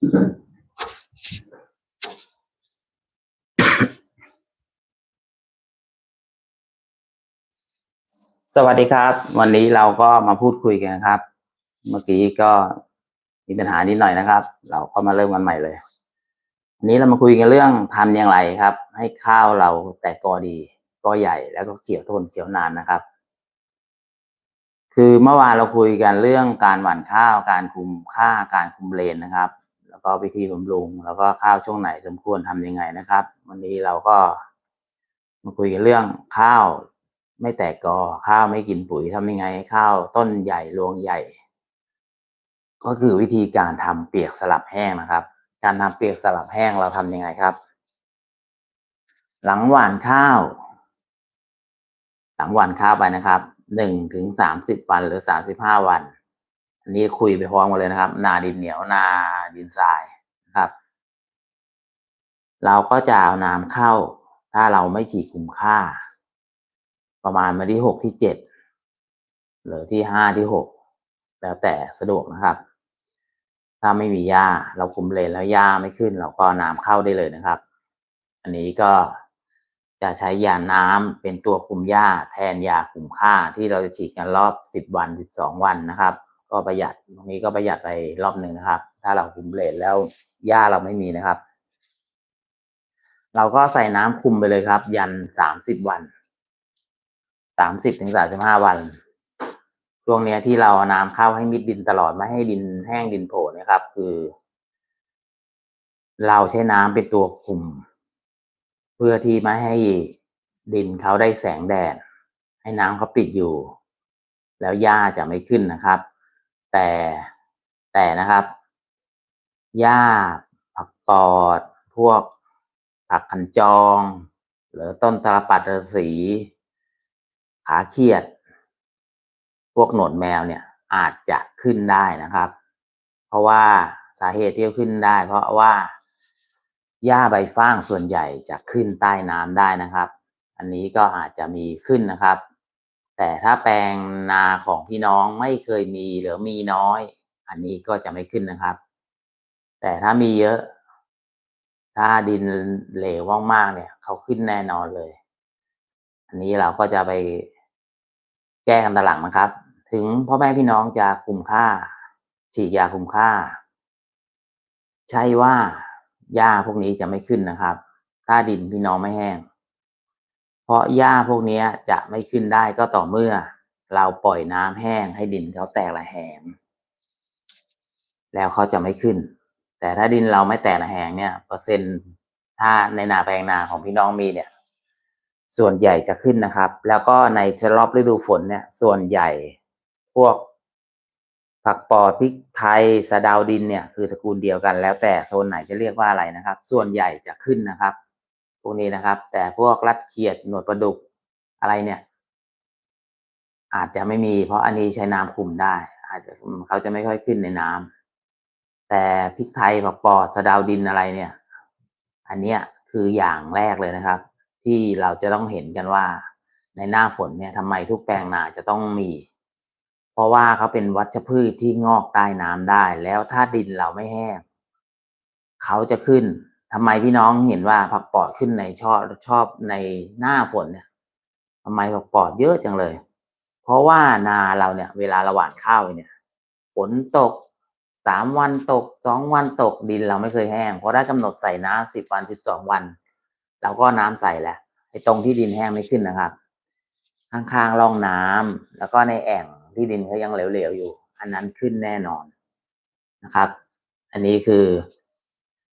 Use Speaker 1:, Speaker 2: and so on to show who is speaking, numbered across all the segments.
Speaker 1: สวัสดีครับ วันนี้เราก็มาพูดคุยกันครับ เมื่อกี้ก็มีปัญหานิดหน่อยนะครับ เราก็มาเริ่มกันใหม่เลยวันนี้เรามาคุยกันเรื่องทำอย่างไรครับ ให้ข้าวเราแตกกอดีกอใหญ่แล้วก็เขียวทนเขียวนานนะครับ คือเมื่อวานเราคุยกันเรื่องการหว่านข้าว การคุมค่าการคุมเลนนะครับ แล้วก็วิธีบำรุง แล้วก็ข้าวช่วงไหนสมควรทำยังไงนะครับ วันนี้เราก็มาคุยกันเรื่องข้าวไม่แตกกอข้าวไม่กินปุ๋ยทำยังไงข้าวต้นใหญ่รวงใหญ่ ก็คือวิธีการทำเปียกสลับแห้งนะครับ การทำเปียกสลับแห้งเราทำยังไงครับ หลังหว่านข้าว หลังหว่านข้าวไปนะครับหนึ่งถึงสามสิบวันหรือสามสิบห้าวัน อันนี้คุยไปพร้อมกันเลยนะครับ นาดินเหนียวนาดินทรายนะครับ เราก็จะเอาน้ำเข้า ถ้าเราไม่ฉีดคุมค่า ประมาณมาที่หกที่เจ็ดหรือที่ห้าที่หกแล้วแต่สะดวกนะครับ ถ้าไม่มีหญ้าเราคุมเลนแล้วหญ้าไม่ขึ้น เราก็น้ำเข้าได้เลยนะครับ อันนี้ก็จะใช้ยาน้ำเป็นตัวคุมหญ้าแทนยาคุมค่าที่เราจะฉีดกันรอบสิบวันสิบสองวันนะครับ ก็ประหยัดตรงนี้ก็ประหยัดไปรอบหนึ่งนะครับ ถ้าเราคุมเลนแล้วหญ้าเราไม่มีนะครับ เราก็ใส่น้ำคุมไปเลยครับ ยันสามสิบวันสามสิบถึงสามสิบห้าวัน ช่วงเนี้ยที่เราน้ำเข้าให้มิดดินตลอดไม่ให้ดินแห้งดินโผล่นะครับ คือ เราใช้น้ำเป็นตัวคุม เพื่อที่ไม่ให้ดินเขาได้แสงแดด ให้น้ำเขาปิดอยู่ แล้วหญ้าจะไม่ขึ้นนะครับ แต่แต่นะครับหญ้าผักปอด พวกผักขันจอง หรือต้นตะลปัดฤษีขาเขียด พวกหนวดแมวเนี่ยอาจจะขึ้นได้นะครับ เพราะว่าสาเหตุที่ขึ้นได้ เพราะว่าหญ้าใบฟางส่วนใหญ่จะขึ้นใต้น้ำได้นะครับ อันนี้ก็อาจจะมีขึ้นนะครับ แต่ถ้าแปลงนาของพี่น้องไม่เคยมีหรือมีน้อย อันนี้ก็จะไม่ขึ้นนะครับ แต่ถ้ามีเยอะ ถ้าดินเหลวมากๆเนี่ย เขาขึ้นแน่นอนเลย อันนี้เราก็จะไปแก้กันตลังนะครับ ถึงพ่อแม่พี่น้องจะคุมค่า ฉีดยาคุมค่า ใช่ว่าหญ้าพวกนี้จะไม่ขึ้นนะครับ ถ้าดินพี่น้องไม่แห้ง เพราะหญ้าพวกนี้จะไม่ขึ้นได้ก็ต่อเมื่อ เราปล่อยน้ำแห้งให้ดินเขาแตกระแหง แล้วเขาจะไม่ขึ้น แต่ถ้าดินเราไม่แตกระแหงเนี่ยเปอร์เซ็นต์ถ้าในนาแปลงนาของพี่น้องมีเนี่ย ส่วนใหญ่จะขึ้นนะครับ แล้วก็ในชะรอบฤดูฝนเนี่ย ส่วนใหญ่พวก ผักปอพริกไทยสะดาวดินเนี่ย คือตระกูลเดียวกัน แล้วแต่โซนไหนจะเรียกว่าอะไรนะครับ ส่วนใหญ่จะขึ้นนะครับ พวกนี้นะครับ แต่พวกรัดเขียดหนวดปลาดุกอะไรเนี่ย อาจจะไม่มีเพราะอันนี้ใช้น้ำคุมได้ อาจจะเขาจะไม่ค่อยขึ้นในน้ำแต่พริกไทยผักปอดสะดาวดินอะไรเนี่ย อันเนี้ยคืออย่างแรกเลยนะครับ ที่เราจะต้องเห็นกันว่า ในหน้าฝนเนี่ยทำไมทุกแปลงนาจะต้องมี เพราะว่าเขาเป็นวัชพืชที่งอกใต้น้ำได้ แล้วถ้าดินเราไม่แห้งเขาจะขึ้น ทำไมพี่น้องเห็นว่าผักปอดขึ้นในชอบชอบในหน้าฝนเนี่ยทำไมผักปอดเยอะจังเลย เพราะว่านาเราเนี่ย เวลาราหว่านข้าวเนี่ยฝนตกสามวันตกสองวันตกดินเราไม่เคยแห้งเพราะได้กำหนดใส่น้ำสิบวันสิบสองวันเราก็น้ำใส่แหละไอ้ตรงที่ดินแห้งไม่ขึ้นนะครับ ข้างๆร่องน้ำแล้วก็ในแอ่งที่ดินเขายังเหลวๆอยู่ อันนั้นขึ้นแน่นอนนะครับ อันนี้คือ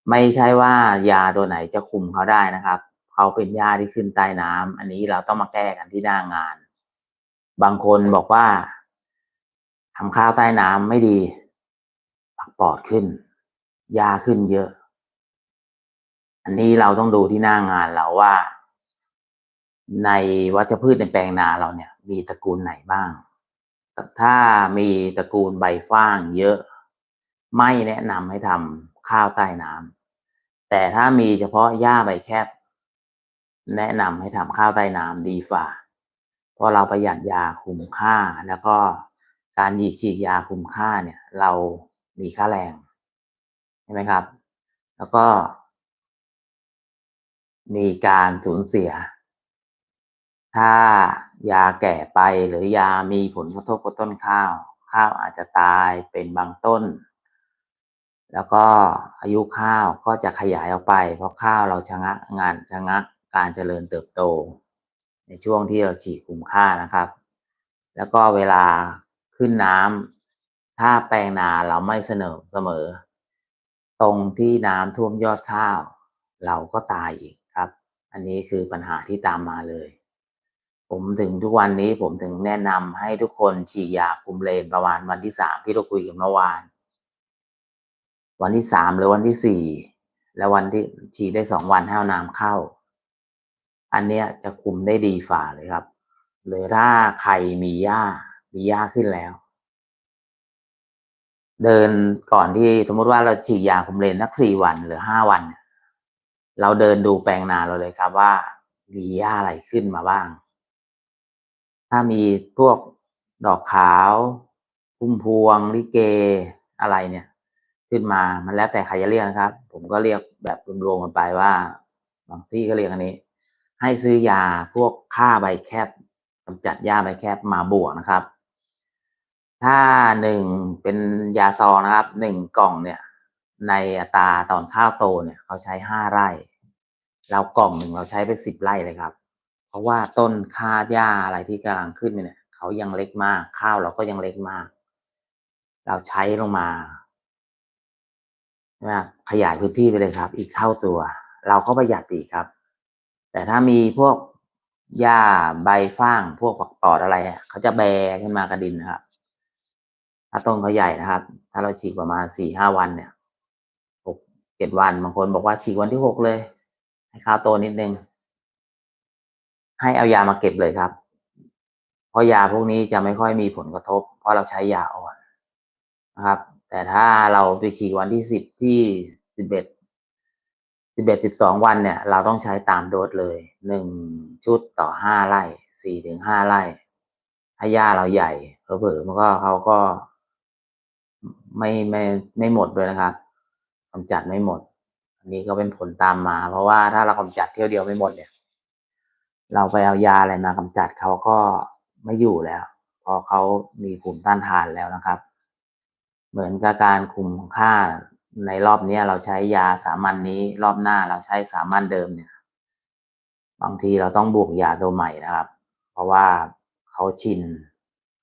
Speaker 1: ไม่ใช่ว่ายาตัวไหนจะคุมเขาได้นะครับเขาเป็นยาที่ขึ้นใต้น้ำอันนี้เราต้องมาแก้กันที่หน้างาน บางคนบอกว่าทำข้าวใต้น้ำไม่ดีผักปอดขึ้นยาขึ้นเยอะ อันนี้เราต้องดูที่หน้างานเราว่า ในวัชพืชในแปลงนาเราเนี่ย มีตระกูลไหนบ้างถ้ามีตระกูลใบฟ้างเยอะ ไม่แนะนำให้ทำข้าวใต้น้ำ แต่ถ้ามีเฉพาะหญ้าใบแคบ แนะนำให้ทำข้าวใต้น้ำดีฝ่า เพราะเราประหยัดยาคุมค่า แล้วก็การหยีกฉีดยาคุมค่าเนี่ย เรามีค่าแรงใช่ไหมครับ แล้วก็ มีการสูญเสีย ถ้ายาแก่ไปหรือยามีผลกระทบกับต้นข้าว ข้าวอาจจะตายเป็นบางต้น แล้วก็อายุข้าวก็จะขยายออกไป เพราะข้าวเราชะงักงานชะงักการเจริญเติบโต ในช่วงที่เราฉีดคุมค่านะครับ แล้วก็เวลาขึ้นน้ำถ้าแปลงนาเราไม่เสนอเสมอ ตรงที่น้ำท่วมยอดข้าว เราก็ตายอีกครับ อันนี้คือปัญหาที่ตามมาเลย ผมถึงทุกวันนี้ผมถึงแนะนำให้ทุกคนฉีดยาคุมเลนประมาณวันที่สามที่เราคุยกันเมื่อวาน วันที่สามหรือวันที่สี่แล้ววันที่ฉีดได้สองวันให้เอาน้ำเข้า อันเนี้ยจะคุมได้ดีฝ่าเลยครับ หรือถ้าใครมีหญ้ามีหญ้าขึ้นแล้ว เดินก่อนที่สมมติว่าเราฉีดยาคุมเลนสักสี่วันหรือห้าวันเนี่ยเราเดินดูแปลงนาเราเลยครับว่ามีหญ้าอะไรขึ้นมาบ้าง ถ้ามีพวกดอกขาวพุ่มพวงลิเกอะไรเนี่ย ขึ้นมา มันแล้วแต่ใครจะเรียกนะครับ ผมก็เรียกแบบรวมๆกันไปว่า บางซี่ก็เรียกอันนี้ ให้ซื้อยาพวกฆ่าใบแคบกำจัดหญ้าใบแคบมาบวกนะครับ ถ้าหนึ่งเป็นยาซองนะครับหนึ่งกล่องเนี่ย ในอัตราตอนข้าวโตเนี่ยเขาใช้ห้าไร่ เรากล่องหนึ่งเราใช้ไปสิบไร่เลยครับ เพราะว่าต้นค่าหญ้าอะไรที่กำลังขึ้นเนี่ยเขายังเล็กมาก ข้าวเราก็ยังเล็กมาก เราใช้ลงมา ใช่ไหมครับขยายพื้นที่ไปเลยครับ อีกเท่าตัว เราก็ประหยัดอีกครับ แต่ถ้ามีพวกหญ้าใบฟางพวกผักตอดอะไรเขาจะแบขึ้นมากระดินนะครับ ถ้าต้นเขาใหญ่นะครับ ถ้าเราฉีกประมาณสี่ห้าวันเนี่ยหกเจ็ดวันบางคนบอกว่าฉีกวันที่หกเลย ให้ข้าวโตนิดนึงให้เอายามาเก็บเลยครับ เพราะยาพวกนี้จะไม่ค่อยมีผลกระทบ เพราะเราใช้ยาอ่อนนะครับ แต่ถ้าเราไปฉีดวันที่สิบที่สิบเอ็ดสิบเอ็ดสิบสองวันเนี่ย เราต้องใช้ตามโดสเลยหนึ่งชุดต่อห้าไร่สี่ถึงห้าไร่ถ้าหญ้าเราใหญ่เผลอๆมันก็เขาก็ไม่ไม่ไม่หมดเลยนะครับกำจัดไม่หมด อันนี้ก็เป็นผลตามมา เพราะว่าถ้าเรากำจัดเที่ยวเดียวไม่หมดเนี่ย เราไปเอายาอะไรมากำจัดเขาก็ไม่อยู่แล้วพราะเขามีภูมิต้านทานแล้วนะครับ เหมือนกับการคุมค่าในรอบนี้เราใช้ยาสามัญนนี้ รอบหน้าเราใช้สามัญเดิมเนี่ย บางทีเราต้องบวกยาตัวใหม่นะครับ เพราะว่าเขาชิน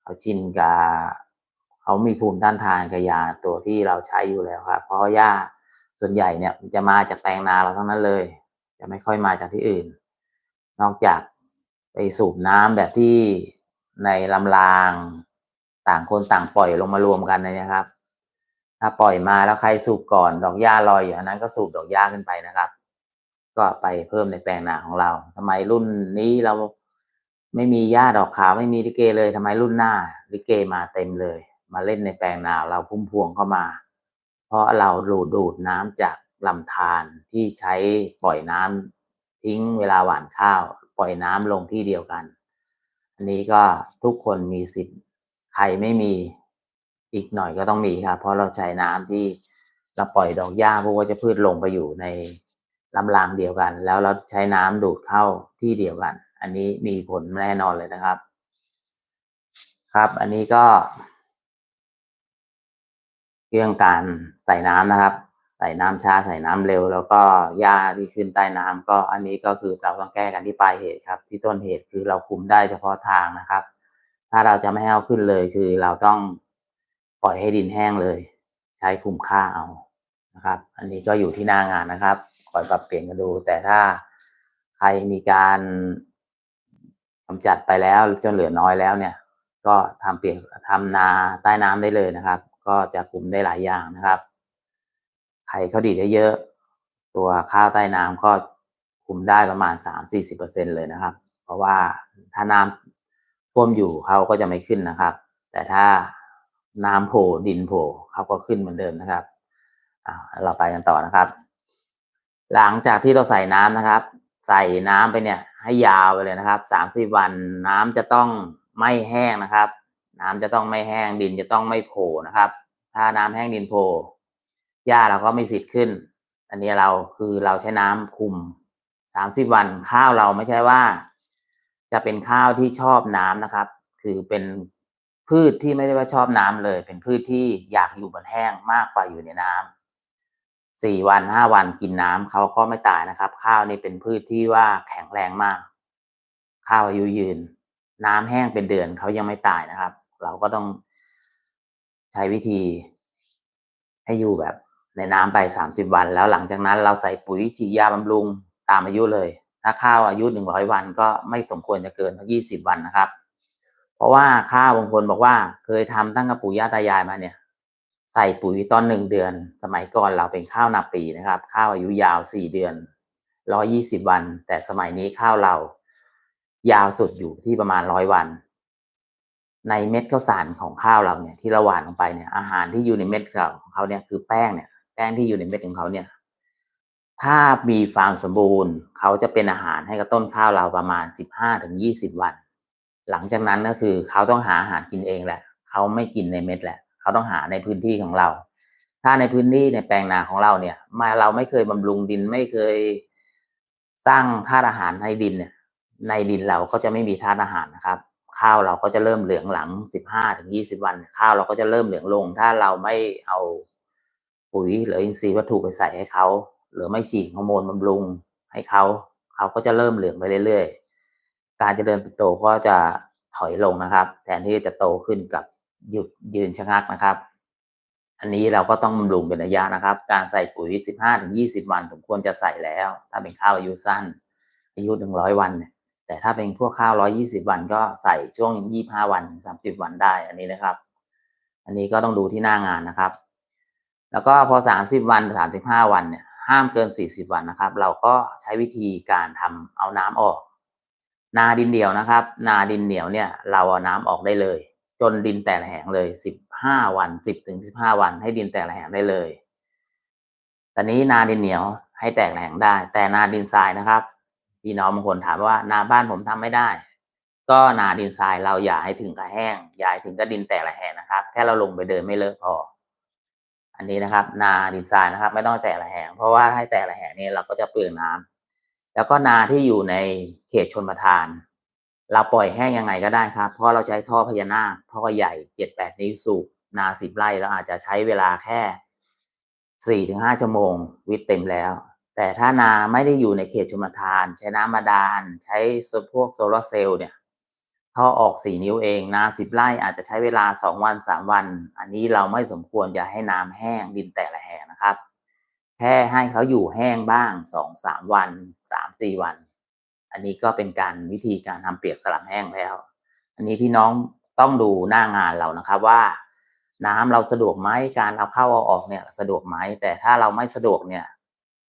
Speaker 1: เขาชินกับเขามีภูมิต้านทานกับยาตัวที่เราใช้อยู่แล้วครับ เพราะยาส่วนใหญ่เนี่ยจะมาจากแปลงนาเราทั้งนั้นเลย จะไม่ค่อยมาจากที่อื่น นอกจากไปสูบน้ำแบบที่ในลำรางต่างคนต่างปล่อยลงมารวมกันนะครับ ถ้าปล่อยมาแล้วใครสูบก่อน ดอกหญ้าลอยอยู่อันนั้นก็สูบดอกหญ้าขึ้นไปนะครับ ก็ไปเพิ่มในแปลงนาของเราทำไมรุ่นนี้เราไม่มีหญ้าดอกขาวไม่มีลิเกเลยทำไมรุ่นหน้าลิเกมาเต็มเลย มาเล่นในแปลงนาเราพุ่มพวงเข้ามา เพราะเราดูดดูดน้ำจากลำธารที่ใช้ปล่อยน้ำทิ้งเวลาหว่านข้าว ปล่อยน้ำลงที่เดียวกัน อันนี้ก็ทุกคนมีสิทธิ์ใครไม่มี อีกหน่อยก็ต้องมีครับ เพราะเราใช้น้ำที่เราปล่อยดอกหญ้าพวกวัชพืชลงไปอยู่ในลำรางเดียวกัน แล้วเราใช้น้ำดูดเข้าที่เดียวกัน อันนี้มีผลแน่นอนเลยนะครับ ครับ อันนี้ก็ เรื่องการใส่น้ำนะครับ ใส่น้ำช้าใส่น้ำเร็ว แล้วก็หญ้าที่ขึ้นใต้น้ำก็อันนี้ก็คือเราต้องแก้กันที่ปลายเหตุครับ ที่ต้นเหตุคือเราคุมได้เฉพาะทางนะครับ ถ้าเราจะไม่ให้เอาขึ้นเลยคือเราต้อง ปล่อยให้ดินแห้งเลย ใช้คุ้มค่าเอานะครับ อันนี้ก็อยู่ที่หน้างานนะครับคอยปรับเปลี่ยนกันดู แต่ถ้าใครมีการกำจัดไปแล้วจนเหลือน้อยแล้วเนี่ย ก็ทำเปลี่ยนทำนาใต้น้ำได้เลยนะครับ ก็จะคุมได้หลายอย่างนะครับไข่เขาดีได้เยอะ ตัวข้าวใต้น้ำก็คุมได้ประมาณสามสี่สิบเปอร์เซ็นเลยนะครับ เพราะว่าถ้าน้ำท่วมอยู่เขาก็จะไม่ขึ้นนะครับ แต่ถ้า น้ำโผล่ดินโผล่เขาก็ขึ้นเหมือนเดิมนะครับอ่าเราไปกันต่อนะครับ หลังจากที่เราใส่น้ำนะครับ ใส่น้ำไปเนี่ย ให้ยาวไปเลยนะครับสามสิบวันน้ำจะต้องไม่แห้งนะครับ น้ำจะต้องไม่แห้งดินจะต้องไม่โผล่นะครับ ถ้าน้ำแห้งดินโผล่หญ้าเราก็ไม่สิทธิ์ขึ้น อันนี้เราคือเราใช้น้ำคุมสามสิบวันข้าวเราไม่ใช่ว่า จะเป็นข้าวที่ชอบน้ำนะครับ คือเป็น พืชที่ไม่ได้ว่าชอบน้ำเลย เป็นพืชที่อยากอยู่บนแห้งมากกว่าอยู่ในน้ำสี่วันห้าวันกินน้ำเขาก็ไม่ตายนะครับ ข้าวนี่เป็นพืชที่ว่าแข็งแรงมาก ข้าวอายุยืน น้ำแห้งเป็นเดือนเขายังไม่ตายนะครับ เราก็ต้องใช้วิธี ให้อยู่แบบในน้ำไปสามสิบวัน แล้วหลังจากนั้นเราใส่ปุ๋ยฉีดยาบำรุงตามอายุเลย ถ้าข้าวอายุหนึ่งร้อยวันก็ไม่สมควรจะเกินยี่สิบวันนะครับ ราะว่าข้าวบางคนบอกว่า เคยทำตั้งกับปู่ย่าตายายมาเนี่ย ใส่ปุ๋ยตอนหนึ่งเดือน สมัยก่อนเราเป็นข้าวนาปีนะครับ ข้าวอายุยาวสี่เดือนร้อยี่สิบวัน แต่สมัยนี้ข้าวเรา ยาวสุดอยู่ที่ประมาณร้อยวัน ในเม็ดข้าวสารของข้าวเราเนี่ย ที่เราหว่านลงไปเนี่ย อาหารที่อยู่ในเม็ดของเขาเนี่ยคือแป้งเนี่ย แป้งที่อยู่ในเม็ดของเขาเนี่ย ถ้ามีฟาร์มสมบูรณ์ เขาจะเป็นอาหารให้กับต้นข้าวเราประมาณสิบห้าถึงยี่สิบวัน หลังจากนั้นก็คือเขาต้องหาอาหารกินเองแหละเขาไม่กินในเม็ดแหละเขาต้องหาในพื้นที่ของเรา ถ้าในพื้นที่ในแปลงนาของเราเนี่ยมาเราไม่เคยบำรุงดินไม่เคยสร้างธาตุอาหารในดินเนี่ยในดินเราก็จะไม่มีธาตุอาหารนะครับ ข้าวเราก็จะเริ่มเหลืองหลังสิบห้าถึงยี่สิบวัน ข้าวเราก็จะเริ่มเหลืองลง ถ้าเราไม่เอาปุ๋ยหรืออินทรีย์วัตถุไปใส่ให้เขาหรือไม่ฉีดฮอร์โมนบำรุงให้เขาเขาก็จะเริ่มเหลืองไปเรื่อยๆ การเจริญเติบโตก็จะถอยลงนะครับ แทนที่จะโตขึ้นกับหยุดยืนชะงักนะครับ อันนี้เราก็ต้องบำรุงเป็นระยะนะครับ การใส่ปุ๋ยสิบห้าถึงยี่สิบวันสมควรจะใส่แล้ว ถ้าเป็นข้าวอายุสั้น อายุหนึ่งร้อยวัน แต่ถ้าเป็นพวกข้าวร้อยี่สิบวันก็ใส่ช่วงยี่ห้าวันสามสิบวันได้อันนี้นะครับ อันนี้ก็ต้องดูที่หน้างานนะครับ แล้วก็พอสามสิบวันสามสิบห้าวันเนี่ยห้ามเกินสี่สิบวันนะครับ เราก็ใช้วิธีการทำเอาน้ำออก นาดินเดียวนะครับ นาดินเหนียวเนี่ยเราเอาน้ำออกได้เลย จนดินแตกแหงเลยสิบห้าวันสิบถึงสิบห้าวัน ให้ดินแตกแหงได้เลยตอนนี้นาดินเหนียวให้แตกแหงได้ แต่นาดินทรายนะครับพี่น้องบางคนถามว่านาบ้านผมทำไม่ได้ ก็นาดินทรายเราอย่าให้ถึงกับแห้งอย่าให้ถึงกับดินแตกระแหงนะครับ แค่เราลงไปเดินไม่เลอะพอ อันนี้นะครับ นาดินทรายนะครับ ไม่ต้องแตกระแหงเพราะว่าให้แตกระแหงนี่เราก็จะเปลืองน้ำ แล้วก็นาที่อยู่ในเขตชนประทาน เราปล่อยแห้งยังไงก็ได้ครับ เพราะเราใช้ท่อพญานาคท่อใหญ่เจ็ดแปดนิ้วสูบนาสิบไร่เราอาจจะใช้เวลาแค่สี่ถึงห้าชั่วโมง วิตเต็มแล้ว แต่ถ้านาไม่ได้อยู่ในเขตชลประทาน ใช้น้ำบาดาลใช้พวกโซลาร์เซลล์เนี่ยท่อออกสี่นิ้วเองนาสิบไร่อาจจะใช้เวลาสองวันสามวัน อันนี้เราไม่สมควรจะให้น้ำแห้งดินแตกระแหงนะครับ แค่ให้เขาอยู่แห้งบ้างสองสามวันสามสี่วัน อันนี้ก็เป็นการวิธีการทำเปียกสลับแห้งแล้ว อันนี้พี่น้องต้องดูหน้างานเรานะครับว่า น้ำเราสะดวกไหมการเอาเข้าเอาออกเนี่ยสะดวกไหมแต่ถ้าเราไม่สะดวกเนี่ย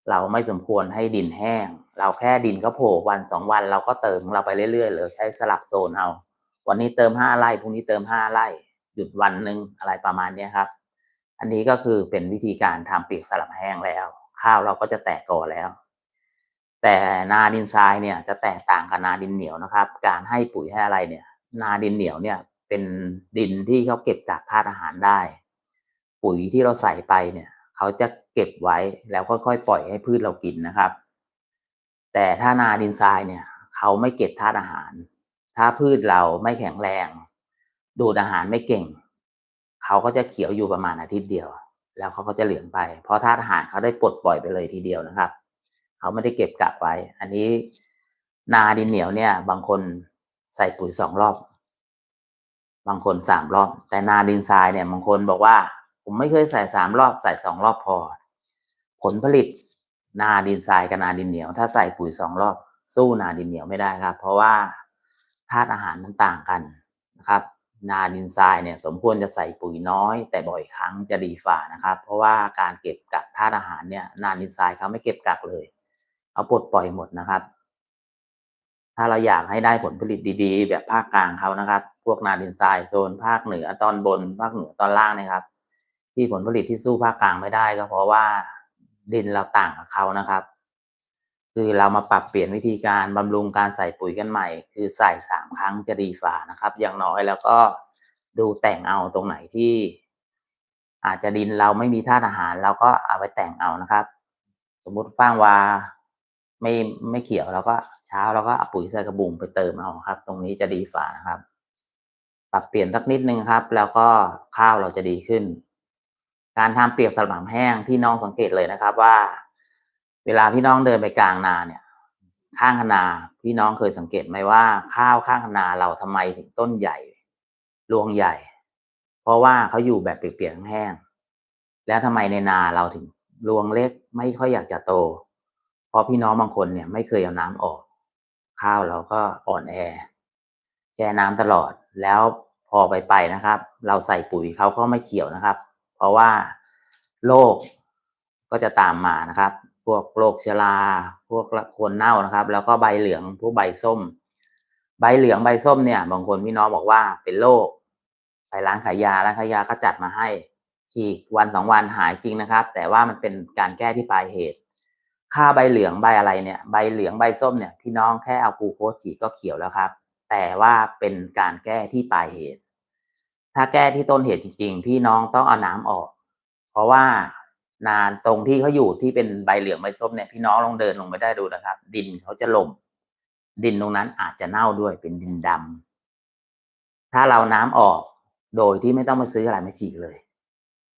Speaker 1: เราไม่สมควรให้ดินแห้ง เราแค่ดินก็โผล่วันสองวันเราก็เติมเราไปเรื่อยๆหรือใช้สลับโซนเอาวันนี้เติมห้าไร่พรุ่งนี้เติมห้าไร่หยุดวันหนึ่งอะไรประมาณเนี้ครับ อันนี้ก็คือเป็นวิธีการทำเปียกสลับแห้งแล้ว ข้าวเราก็จะแตกก่อแล้ว แต่นาดินทรายเนี่ยจะแตกต่างกับนาดินเหนียวนะครับ การให้ปุ๋ยให้อะไรเนี่ย นาดินเหนียวเนี่ยเป็นดินที่เขาเก็บจากธาตุอาหารได้ ปุ๋ยที่เราใส่ไปเนี่ยเขาจะเก็บไว้แล้วค่อยๆปล่อยให้พืชเรากินนะครับ แต่ถ้านาดินทรายเนี่ยเขาไม่เก็บธาตุอาหาร ถ้าพืชเราไม่แข็งแรง ดูดอาหารไม่เก่ง เขาก็จะเขียวอยู่ประมาณอาทิตย์เดียว แล้วเขาก็จะเหลืองไป เพราะธาตุอาหารเขาได้ปลดปล่อยไปเลยทีเดียวนะครับ เขาไม่ได้เก็บกักไว้ อันนี้นาดินเหนียวเนี่ย บางคนใส่ปุ๋ยสองรอบ บางคนสามรอบ แต่นาดินทรายเนี่ยบางคนบอกว่า ผมไม่เคยใส่สามรอบ ใส่สองรอบพอ ผลผลิตนาดินทรายกับนาดินเหนียว ถ้าใส่ปุ๋ยสองรอบ สู้นาดินเหนียวไม่ได้ครับ เพราะว่าธาตุอาหารมันต่างกันนะครับ นาดินทรายเนี่ยสมควรจะใส่ปุ๋ยน้อย แต่บ่อยครั้งจะดีฝ่านะครับ เพราะว่าการเก็บกักธาตุอาหารเนี่ยนาดินทรายเขาไม่เก็บกักเลยเขาปลดปล่อยหมดนะครับ ถ้าเราอยากให้ได้ผลผลิตดีๆ แบบภาคกลางเขานะครับ พวกนาดินทรายโซนภาคเหนือตอนบน ภาคเหนือตอนล่างนะครับ ที่ผลผลิตที่สู้ภาคกลางไม่ได้ก็เพราะว่าดินเราต่างกับเขานะครับ คือเรามาปรับเปลี่ยนวิธีการบำรุงการใส่ปุ๋ยกันใหม่ คือใส่สามครั้งจะดีฝ่านะครับ อย่างน้อยแล้วก็ดูแต่งเอาตรงไหนที่ อาจจะดินเราไม่มีธาตุอาหาร เราก็เอาไปแต่งเอานะครับ สมมุติฟางวาไม่ไม่เขียวเราก็เช้าเราก็เอาปุ๋ยใส่กระบุงไปเติมเอาครับ ตรงนี้จะดีฝ่านะครับ ปรับเปลี่ยนสักนิดนึงครับ แล้วก็ข้าวเราจะดีขึ้น การทำเปียกสลับแห้งพี่น้องสังเกตเลยนะครับว่า เวลาพี่น้องเดินไปกลางนาเนี่ย ข้างคนาพี่น้องเคยสังเกตไหมว่า ข้าวข้างคนาเราทำไมถึงต้นใหญ่รวงใหญ่ เพราะว่าเขาอยู่แบบเปียกๆแห้งแล้วทำไมในนาเราถึงรวงเล็กไม่ค่อยอยากจะโต เพราะพี่น้องบางคนเนี่ย ไม่เคยเอาน้ำออก ข้าวเราก็อ่อนแอแช่น้ำตลอดแล้วพอไปไปนะครับ เราใส่ปุ๋ยเขาก็ไม่เขียวนะครับ เพราะว่าโรคก็จะตามมานะครับ พวกโรคเชื้อรา พวกคนเน่านะครับ แล้วก็ใบเหลือง พวกใบส้ม ใบเหลืองใบส้มเนี่ย บางคนพี่น้องบอกว่าเป็นโรค ไปร้านขายยา ร้านขายยาก็จัดมาให้ ฉีกวันสองวันหายจริงนะครับ แต่ว่ามันเป็นการแก้ที่ปลายเหตุ ค่าใบเหลืองใบอะไรเนี่ย ใบเหลืองใบส้มเนี่ย พี่น้องแค่เอากูโคสฉีดก็เขียวแล้วครับ แต่ว่าเป็นการแก้ที่ปลายเหตุ ถ้าแก้ที่ต้นเหตุจริง ๆ พี่น้องต้องเอาน้ำออก เพราะว่า นานตรงที่เขาอยู่ที่เป็นใบเหลืองใบส้มเนี่ยพี่น้องลองเดินลงไปได้ดูนะครับ ดินเขาจะลมดินตรงนั้นอาจจะเน่าด้วยเป็นดินดำถ้าเราน้ำออกโดยที่ไม่ต้องมาซื้ออะไรมาฉีดเลย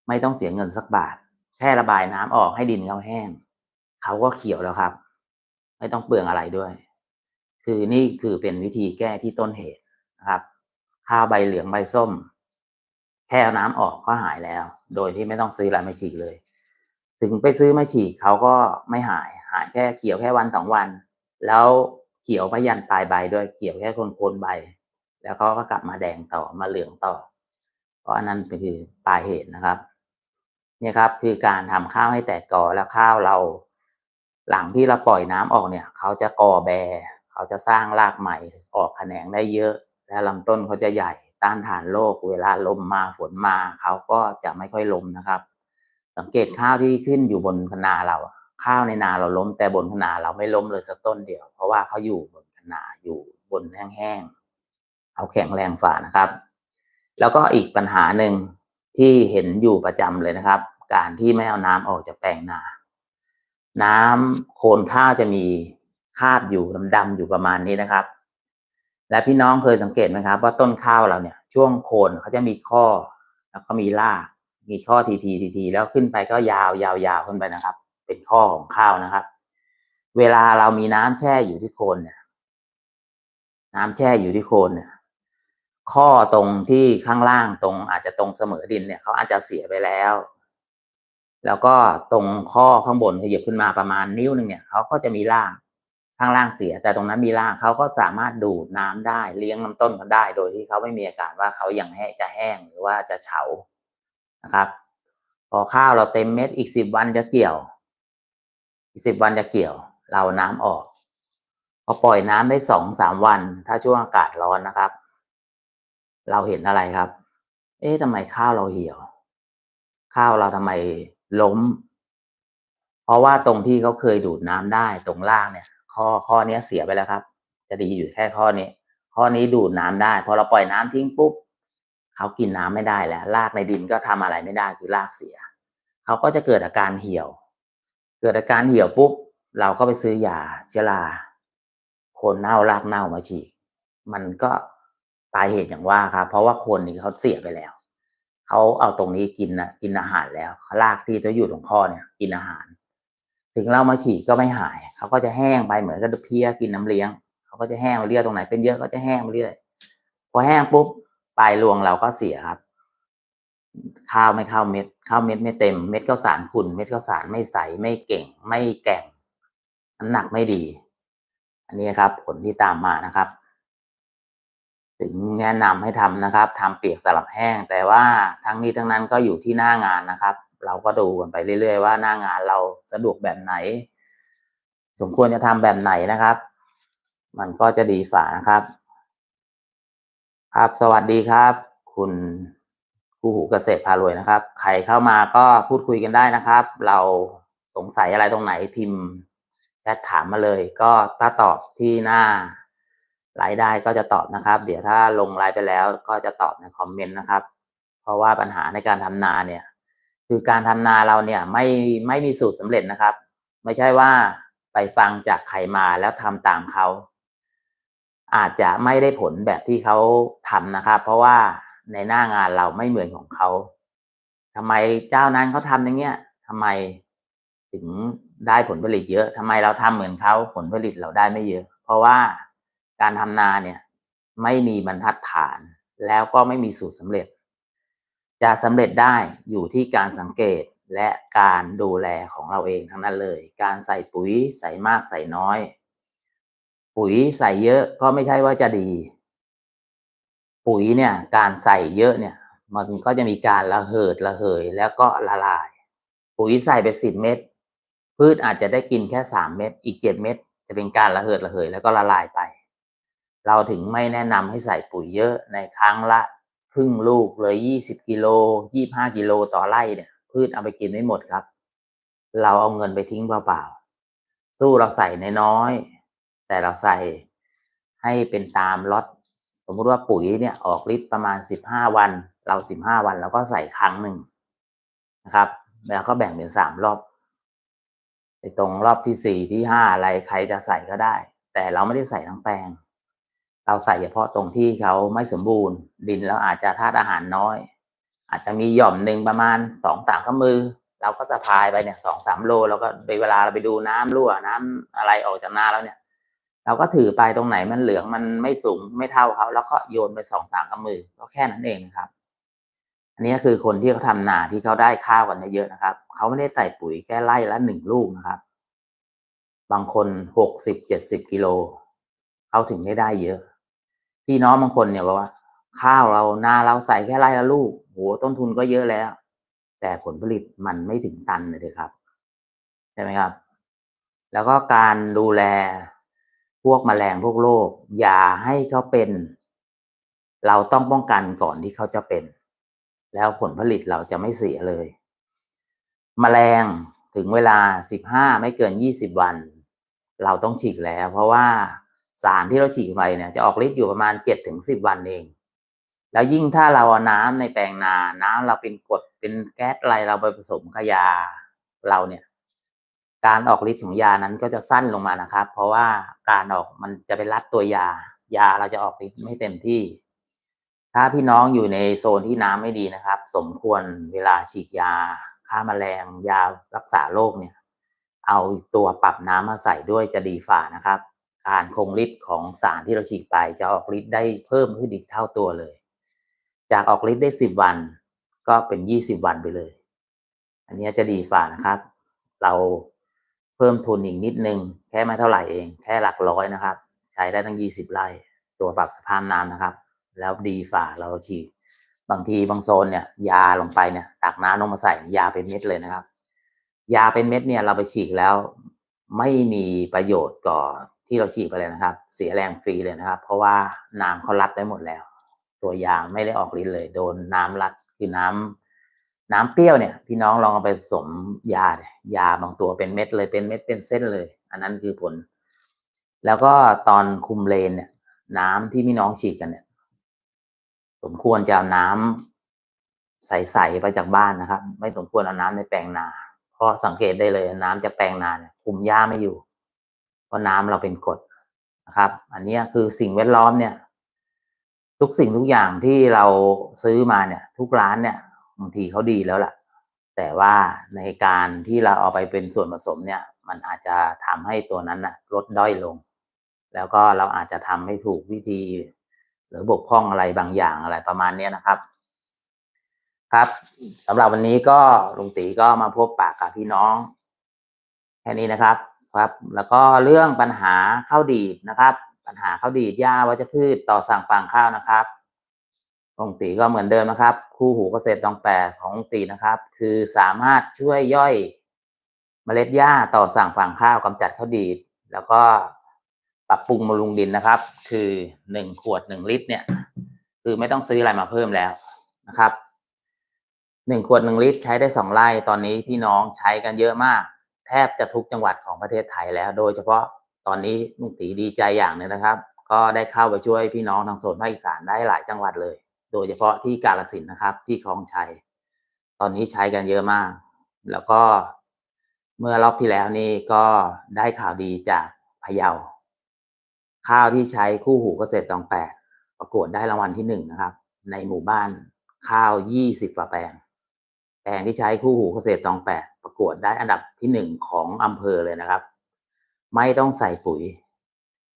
Speaker 1: ไม่ต้องเสียเงินสักบาท แค่ระบายน้ำออกให้ดินเขาแห้งเขาก็เขียวแล้วครับ ไม่ต้องเปลืองอะไรด้วย คือนี่คือเป็นวิธีแก้ที่ต้นเหตุนะครับ ข้าวใบเหลืองใบส้ม แค่เอาน้ำออกก็หายแล้ว โดยที่ไม่ต้องซื้ออะไรมาฉีดเลย ถึงไปซื้อมาฉีดเขาก็ไม่หายหายแค่เขียวแค่วันสองวัน แล้วเขียวพยันปลายใบด้วยเขียวแค่คนโคนใบ แล้วเขาก็กลับมาแดงต่อมาเหลืองต่อ เพราะอันนั้นคือปลายเหตุนะครับเนี่ยครับคือการทำข้าวให้แตกกอแล้วข้าวเรา หลังที่เราปล่อยน้ำออกเนี่ย เขาจะกอแบเขาจะสร้างรากใหม่ออกแขนงได้เยอะ และลำต้นเขาจะใหญ่ต้านทานโรคเวลาลมมาฝนมาเขาก็จะไม่ค่อยลมนะครับ สังเกตข้าวที่ขึ้นอยู่บนคนาเรา ข้าวในนาเราล้ม แต่บนคนาเราไม่ล้มเลยสักต้นเดียว เพราะว่าเขาอยู่บนคนาอยู่บนแห้งๆเขาแข็งแรงฝ่านะครับ แล้วก็อีกปัญหาหนึ่งที่เห็นอยู่ประจำเลยนะครับ การที่ไม่เอาน้ำออกจากแปลงนา น้ำโคนข้าวจะมีคาบอยู่ดำๆอยู่ประมาณนี้นะครับ และพี่น้องเคยสังเกตไหมครับ ว่าต้นข้าวเราเนี่ย ช่วงโคนเขาจะมีข้อ แล้วก็มีราก มีข้อทีทีทีทีแล้วขึ้นไปก็ยาวยาวยาวขึ้นไปนะครับ เป็นข้อของข้าวนะครับ เวลาเรามีน้ำแช่อยู่ที่โคนเนี่ย น้ำแช่อยู่ที่โคนเนี่ยข้อตรงที่ข้างล่างตรงอาจจะตรงเสมอดินเนี่ยเขาอาจจะเสียไปแล้ว แล้วก็ตรงข้อข้างบนขยับขึ้นมาประมาณนิ้วหนึ่งเนี่ยเขาก็จะมีรากข้างล่างเสีย แต่ตรงนั้นมีรากเขาก็สามารถดูดน้ำได้เลี้ยงลำต้นเขาได้ โดยที่เขาไม่มีอาการว่าเขายังแห้จะแห้งหรือว่าจะเฉา นะครับ พอข้าวเราเต็มเม็ดอีกสิบวันจะเกี่ยว อีกสิบวันจะเกี่ยว เราน้ำออก พอปล่อยน้ำได้สองสามวัน ถ้าช่วงอากาศร้อนนะครับ เราเห็นอะไรครับ เอ๊ะทำไมข้าวเราเหี่ยว ข้าวเราทำไมล้ม เพราะว่าตรงที่เขาเคยดูดน้ำได้ตรงล่างเนี่ย ข้อข้อเนี้ยเสียไปแล้วครับ จะดีอยู่แค่ข้อนี้ ข้อนี้ดูดน้ำได้ พอเราปล่อยน้ำทิ้งปุ๊บ เขากินน้ำไม่ได้แล้วรากในดินก็ทำอะไรไม่ได้คือรากเสีย เขาก็จะเกิดอาการเหี่ยว เกิดอาการเหี่ยวปุ๊บ เราก็ไปซื้อยาเชื้อราโคนเน่ารากเน่ามาฉีดมันก็ปลายเหตุอย่างว่าครับเพราะว่าโคนนี้เขาเสียไปแล้วเขาเอาตรงนี้กินนะกินอาหารแล้วรากที่จะอยู่ตรงข้อเนี่ย กินอาหาร ถึงเรามาฉีดก็ไม่หายเขาก็จะแห้งไปเหมือนกับเพี้ยกินน้ำเลี้ยงเขาก็จะแห้งมาเรื่อยตรงไหนเป็นเยอะก็จะแห้งมาเรื่อยพอแห้งปุ๊บ ปลายรวงเราก็เสียครับ ข้าวไม่เข้าเม็ด ข้าวเม็ดไม่เต็ม เม็ดข้าวสารขุ่น เม็ดข้าวสารไม่ใส ไม่เก่ง ไม่แก่ง น้ำหนักไม่ดี อันนี้ครับ ผลที่ตามมานะครับ ถึงแนะนำให้ทำนะครับทำเปียกสลับแห้ง แต่ว่าทั้งนี้ทั้งนั้นก็อยู่ที่หน้างานนะครับ เราก็ดูกันไปเรื่อยๆว่าหน้างานเราสะดวกแบบไหน สมควรจะทำแบบไหนนะครับ มันก็จะดีฝ่านะครับ ครับสวัสดีครับ คุณคู่หูเกษตรพารวยนะครับ ใครเข้ามาก็พูดคุยกันได้นะครับ เราสงสัยอะไรตรงไหนพิมพ์แชทถามมาเลย ก็ถ้าตอบที่หน้าไลฟ์ได้ก็จะตอบนะครับ เดี๋ยวถ้าลงไลฟ์ไปแล้วก็จะตอบในคอมเมนต์นะครับ เพราะว่าปัญหาในการทำนาเนี่ย คือการทำนาเราเนี่ยไม่ไม่มีสูตรสำเร็จนะครับ ไม่ใช่ว่าไปฟังจากใครมาแล้วทำตามเขา อาจจะไม่ได้ผลแบบที่เขาทำนะครับ เพราะว่าในหน้างานเราไม่เหมือนของเขาทำไมเจ้านั้นเขาทำอย่างเงี้ยทำไมถึงได้ผลผลิตเยอะทำไมเราทำเหมือนเขาผลผลิตเราได้ไม่เยอะ เพราะว่าการทำนาเนี่ยไม่มีบรรทัดฐานแล้วก็ไม่มีสูตรสำเร็จ จะสำเร็จได้อยู่ที่การสังเกตและการดูแลของเราเองทั้งนั้นเลย การใส่ปุ๋ยใส่มากใส่น้อย ปุ๋ยใส่เยอะก็ไม่ใช่ว่าจะดี ปุ๋ยเนี่ย การใส่เยอะเนี่ย มันก็จะมีการระเหิดระเหยแล้วก็ละลาย ปุ๋ยใส่ไปสิบเม็ดพืชอาจจะได้กินแค่สามเม็ดอีกเจ็ดเม็ดจะเป็นการระเหิดระเหยแล้วก็ละลายไป เราถึงไม่แนะนำให้ใส่ปุ๋ยเยอะในครั้งละครึ่งลูกเลยยี่สิบกิโลยี่บห้ากิโลต่อไร่เนี่ยพืชเอาไปกินไม่หมดครับ เราเอาเงินไปทิ้งเปล่าๆสู้เราใส่น้อย แต่เราใส่ให้เป็นตามล็อตสมมติว่าปุ๋ยเนี่ยออกฤทธิ์ประมาณสิบห้าวัน เราสิบห้าวันเราก็ใส่ครั้งหนึ่งนะครับ แล้วก็แบ่งเป็นสามรอบไปตรงรอบที่สี่ที่ห้าอะไรใครจะใส่ก็ได้ แต่เราไม่ได้ใส่ทั้งแปลง เราใส่เฉพาะตรงที่เขาไม่สมบูรณ์ ดินแล้วอาจจะธาตุอาหารน้อย อาจจะมีหย่อมหนึ่งประมาณสองสามข้อมือ เราก็จะพายไปเนี่ยสองสามโล แล้วก็ไปเวลาเราไปดูน้ำรั่วน้ำอะไรออกจากนาแล้วเนี่ย เราก็ถือไปตรงไหนมันเหลืองมันไม่สูงไม่เท่าเขาแล้วก็โยนไปสองสามข้อมือก็แค่นั้นเองนะครับ อันนี้คือคนที่เขาทำนาที่เขาได้ข้าวกันเยอะนะครับเขาไม่ได้ใส่ปุ๋ยแค่ไร่ละหนึ่งลูกนะครับ บางคนหกสิบเจ็ดสิบกิโลเขาถึงได้ได้เยอะ พี่น้องบางคนเนี่ยบอกว่า ข้าวเรานาเราใส่แค่ไร่ละลูกโหต้นทุนก็เยอะแล้ว แต่ผลผลิตมันไม่ถึงตันเลยครับใช่ไหมครับ แล้วก็การดูแล วกแมลงพวกโรคอย่าให้เขาเป็น เราต้องป้องกันก่อนที่เขาจะเป็น แล้วผลผลิตเราจะไม่เสียเลยแมลงถึงเวลาสิบห้าไม่เกินยี่สิบวัน เราต้องฉีดแล้ว เพราะว่าสารที่เราฉีดไปเนี่ยจะออกฤทธิ์อยู่ประมาณเจ็ดถึงสิบวันเอง แล้วยิ่งถ้าเราเอาน้ำในแปลงนา น้ำเราเป็นกรดเป็นแก๊สอะไรเราไปผสมกับยาเราเนี่ย การออกฤทธิ์ของยานั้นก็จะสั้นลงมานะครับ เพราะว่าการออกมันจะไปรัดตัวยา ยาเราจะออกฤทธิ์ไม่เต็มที่ ถ้าพี่น้องอยู่ในโซนที่น้ำไม่ดีนะครับ สมควรเวลาฉีดยาฆ่าแมลงยารักษาโรคเนี่ย เอาตัวปรับน้ำมาใส่ด้วยจะดีฝ่านะครับ การคงฤทธิ์ของสารที่เราฉีดไปจะออกฤทธิ์ได้เพิ่มขึ้นอีกเท่าตัวเลย จากออกฤทธิ์ได้สิบวัน ก็เป็นยี่สิบวันไปเลย อันนี้จะดีฝ่านะครับ เรา เพิ่มทุนอีกนิดนึง แค่ไม่เท่าไหร่เอง แค่หลักร้อยนะครับ ใช้ได้ทั้งยี่สิบไร่ ตัวปรับสภาพน้ำนะครับ แล้วดีฝ่าเราฉีดบางทีบางโซนเนี่ย ยาลงไปเนี่ยตักน้ำลงมาใส่ยาเป็นเม็ดเลยนะครับ ยาเป็นเม็ดเนี่ยเราไปฉีดแล้ว ไม่มีประโยชน์ก่อที่เราฉีดไปเลยนะครับ เสียแรงฟรีเลยนะครับ เพราะว่าน้ำเขารัดได้หมดแล้ว ตัวยาไม่ได้ออกฤทธิ์เลย โดนน้ำรัดคือน้ำ น้ำเปรี้ยวเนี่ยพี่น้องลองเอาไปผสมยาเนี่ยยาบางตัวเป็นเม็ดเลยเป็นเม็ดเป็นเส้นเลย อันนั้นคือผล แล้วก็ตอนคุมเลนเนี่ย น้ำที่พี่น้องฉีดกันเนี่ย สมควรจะเอาน้ำใสๆไปจากบ้านนะครับ ไม่สมควรเอาน้ำในแปลงนา เพราะสังเกตได้เลยน้ำจะแปลงนาเนี่ย คุมหญ้าไม่อยู่ เพราะน้ำเราเป็นกรดนะครับ อันนี้คือสิ่งแวดล้อมเนี่ย ทุกสิ่งทุกอย่างที่เราซื้อมาเนี่ย ทุกร้านเนี่ย บางทีเขาดีแล้วล่ะ แต่ว่าในการที่เราเอาไปเป็นส่วนผสมเนี่ย มันอาจจะทำให้ตัวนั้นนะลดด้อยลง แล้วก็เราอาจจะทำไม่ถูกวิธี หรือบกพร่องอะไรบางอย่างอะไรประมาณเนี้นะครับ ครับสำหรับวันนี้ก็ลุงตีก็มาพบปากกับพี่น้อง แค่นี้นะครับครับ แล้วก็เรื่องปัญหาข้าวดีดนะครับ ปัญหาข้าวดีดหญ้าวัชพืชต่อสั่งฟางข้าวนะครับ ลุงตีก็เหมือนเดิมนะครับ คู่หูเกษตรตองแปดของลุงตีนะครับ คือสามารถช่วยย่อยเมล็ดหญ้าต่อสั่งฟางข้าวกำจัดข้าวดีดแล้วก็ปรับปรุงบำรุงดินนะครับ คือหนึ่งขวดหนึ่งลิตรเนี่ย คือไม่ต้องซื้ออะไรมาเพิ่มแล้วนะครับหนึ่งขวดหนึ่งลิตรใช้ได้สองไร่ตอนนี้พี่น้องใช้กันเยอะมาก แทบจะทุกจังหวัดของประเทศไทยแล้ว โดยเฉพาะตอนนี้ลุงตีดีใจอย่างนึงนะครับ ก็ได้เข้าไปช่วยพี่น้องทางโซนภาคอีสานได้หลายจังหวัดเลย โดยเฉพาะที่กาฬสินนะครับ ที่คลองชัย ตอนนี้ใช้กันเยอะมาก แล้วก็เมื่อรอบที่แล้วนี่ก็ได้ข่าวดีจากพะเยา ข้าวที่ใช้คู่หูเกษตรตองแปดประกวดได้รางวัลที่หนึ่งนะครับ ในหมู่บ้านข้าวยี่สิบกว่าแปลง แปลงที่ใช้คู่หูเกษตรตองแปดประกวดได้อันดับที่หนึ่งของอำเภอเลยนะครับ ไม่ต้องใส่ปุ๋ย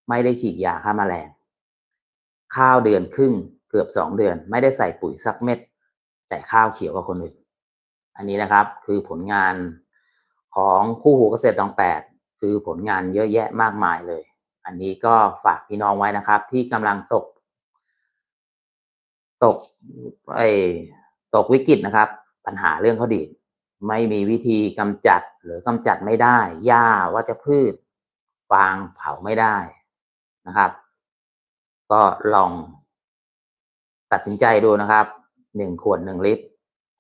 Speaker 1: ไม่ได้ฉีดยาฆ่าแมลงข้าวเดือนครึ่ง เกือบสองเดือน ไม่ได้ใส่ปุ๋ยสักเม็ด แต่ข้าวเขียวกว่าคนอื่น อันนี้นะครับคือผลงานของคู่หูเกษตรตองแปดคือผลงานเยอะแยะมากมายเลย อันนี้ก็ฝากพี่น้องไว้นะครับ ที่กำลังตก ตกไอตกวิกฤตนะครับ ปัญหาเรื่องข้าวดีดไม่มีวิธีกำจัดหรือกำจัดไม่ได้หญ้าวัชพืช ฟางเผาไม่ได้นะครับ ก็ลอง ตัดสินใจดูนะครับหนึ่งขวดหนึ่งลิตร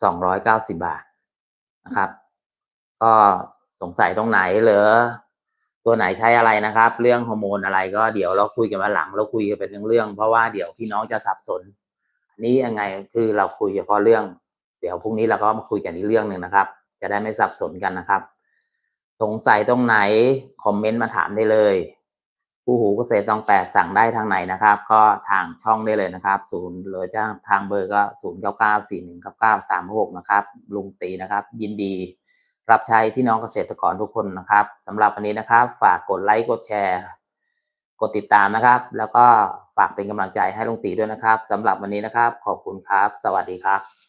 Speaker 1: สองร้อยเก้าสิบาทนะครับ ก็สงสัยตรงไหนเหรือตัวไหนใช้อะไรนะครับ เรื่องฮอร์โมนอะไรก็เดี๋ยวเราคุยกันวันหลัง เราคุยกันเป็นเรื่องๆเพราะว่าเดี๋ยวพี่น้องจะสับสน อันนี้ยังไงคือเราคุยเฉพาะเรื่อง เดี๋ยวพรุ่งนี้เราก็มาคุยกันอีกเรื่องหนึ่งนะครับ จะได้ไม่สับสนกันนะครับ สงสัยตรงไหนคอมเมนต์มาถามได้เลย ผู้หูเกษตรต้องแปดสั่งได้ทางไหนนะครับ ก็ทางช่องได้เลยนะครับศูนย์หรือจ้าทางเบอร์ก็ศูนย์เก้าเก้าสี่หนึ่งเก้าเก้าสามหกนะครับลุงตีนะครับ ยินดี รับใช้พี่น้องเกษตรกรทุกคนนะครับสำหรับวันนี้นะครับ ฝากกดไลค์กดแชร์ กดติดตามนะครับ แล้วก็ฝากเป็นกำลังใจให้ลุงตีด้วยนะครับสำหรับวันนี้นะครับ ขอบคุณครับ สวัสดีครับ